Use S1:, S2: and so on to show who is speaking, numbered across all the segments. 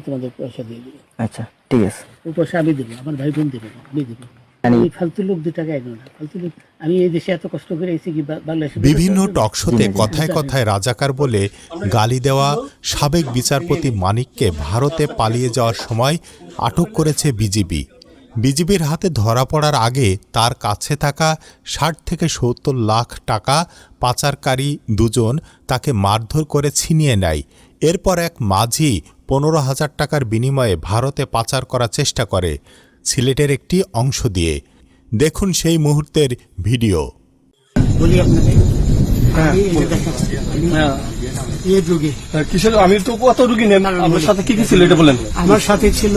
S1: তোমাদের পয়সা দিয়ে দেবো
S2: আচ্ছা ঠিক আছে।
S1: ও পয়সা আমি দেবো আমার ভাই বোন দেবে আমি দেবো।
S2: মানে-
S1: এই ফালতু লোক দু টাকা এনো না ফালতু লোক আমি এই দেশে এত কষ্ট করে কি
S3: বিভিন্ন টকশোতে কথায় কথায় রাজাকার বলে গালি দেওয়া সাবেক বিচারপতি মানিককে ভারতে পালিয়ে যাওয়ার সময় আটক করেছে বিজিবি। বিজিবির হাতে ধরা পড়ার আগে তার কাছে থাকা ষাট থেকে সত্তর লাখ টাকা পাচারকারী দুজন তাকে মারধর করে ছিনিয়ে নেয়। এরপর এক মাঝি পনেরো হাজার টাকার বিনিময়ে ভারতে পাচার করার চেষ্টা করে সিলেটের একটি অংশ দিয়ে। দেখুন সেই মুহূর্তের ভিডিও।
S1: আমি এই যে দেখেন, আমি এ যুগে
S4: কিসের আমি তো কত রুগী নেন আপনার সাথে কি কি ছিল এটা বলেন।
S1: আমার সাথে ছিল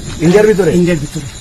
S4: ইন্ডিয়ার ভিতরে?
S1: ইন্ডিয়ার ভিতরে।